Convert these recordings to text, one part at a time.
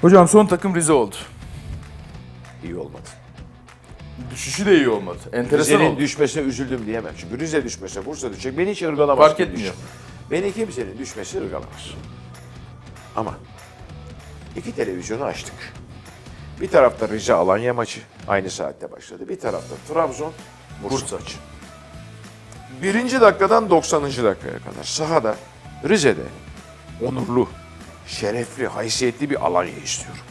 Hocam son takım Rize oldu. İyi olmadı. Düşüşü de iyi olmadı. Enteresan Rize'nin oldu. düşmesine üzüldüm diyemem. Çünkü Rize düşmese Bursa düşecek. Beni hiç ırgalamaz. Fark etmiyor. Beni kimsenin düşmesi ırgalamaz. Ama iki televizyonu açtık. Bir tarafta Rize Alanya maçı aynı saatte başladı. Bir tarafta Trabzon Bursa, Bursa. maçı. Birinci dakikadan 90. dakikaya kadar sahada Rize'de onurlu, şerefli, haysiyetli bir Alanya istiyorum.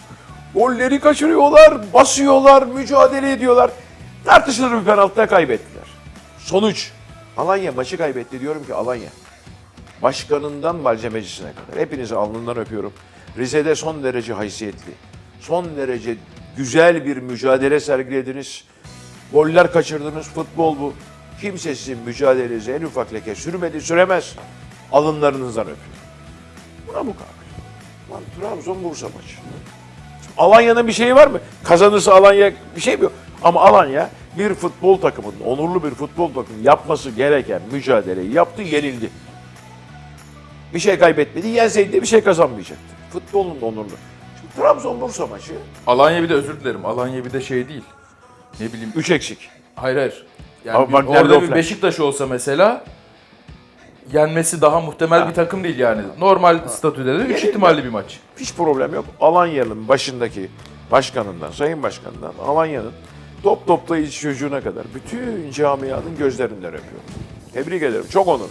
Golleri kaçırıyorlar, basıyorlar, mücadele ediyorlar. Tartışılır bir penaltıda kaybettiler. Sonuç, Alanya maçı kaybetti diyorum ki Alanya. Başkanından malzemecisine kadar. Hepinizi alnından öpüyorum. Rize'de son derece haysiyetli, son derece güzel bir mücadele sergilediniz. Goller kaçırdınız, futbol bu. Kimse sizin mücadelenize en ufak leke sürmedi, süremez. Alınlarınızdan öpüyorum. Buna mukabil. Lan Trabzon Bursa maçı. Alanya'nın bir şeyi var mı? Kazanırsa Alanya bir şey mi yok? Ama Alanya bir futbol takımının, onurlu bir futbol takımının yapması gereken mücadeleyi yaptı, yenildi. Bir şey kaybetmedi, yenseydi de bir şey kazanmayacaktı. Futbolun onurlu. Şimdi Trabzon Bursa maçı Alanya bir de özür dilerim. Alanya bir de şey değil. Ne bileyim. 3 eksik. Hayır hayır. Yani Ama bir- Wagner orada bir. Beşiktaş olsa mesela yenmesi daha muhtemel bir takım değil yani. Normal statüde de 3 Yenildi. ihtimalli bir maç. Hiç problem yok. Alanya'nın başındaki başkanından, sayın başkanından, Alanya'nın top toplayıcı çocuğuna kadar bütün camianın gözlerinden öpüyorum. Tebrik ederim. Çok onurlu.